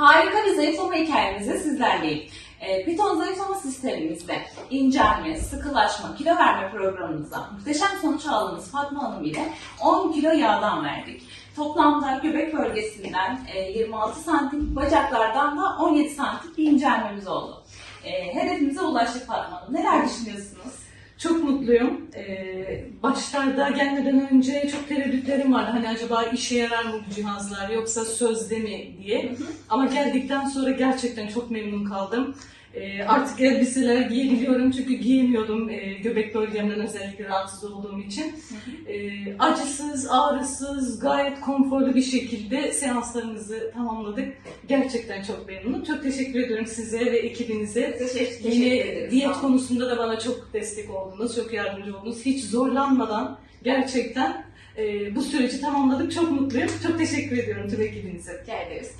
Harika bir zayıflama hikayemizle sizlerleyim. E, Piton zayıflama sistemimizde incelme, sıkılaşma, kilo verme programımızda muhteşem sonuç aldığımız Fatma Hanım ile 10 kilo yağdan verdik. Toplamda göbek bölgesinden e, 26 santim, bacaklardan da 17 santim bir incelmemiz oldu. E, hedefimize ulaştık Fatma Hanım. Neler düşünüyorsunuz? Çok mutluyum. Ee, başlarda gelmeden önce çok tereddütlerim vardı. Hani acaba işe yarar mı bu cihazlar yoksa sözde mi diye. Ama geldikten sonra gerçekten çok memnun kaldım. Ee, artık elbiseler giyebiliyorum çünkü giyemiyordum e, göbek bölgemden özellikle rahatsız olduğum için. Ee, acısız, ağrısız, gayet konforlu bir şekilde seanslarımızı tamamladık. Gerçekten çok memnunum. Çok teşekkür ediyorum size ve ekibinize. Teşekkür, Yine ederiz. diyet konusunda da bana çok destek oldunuz, çok yardımcı oldunuz. Hiç zorlanmadan gerçekten e, bu süreci tamamladık. Çok mutluyum. Çok teşekkür ediyorum tüm ekibinize. Rica ederiz.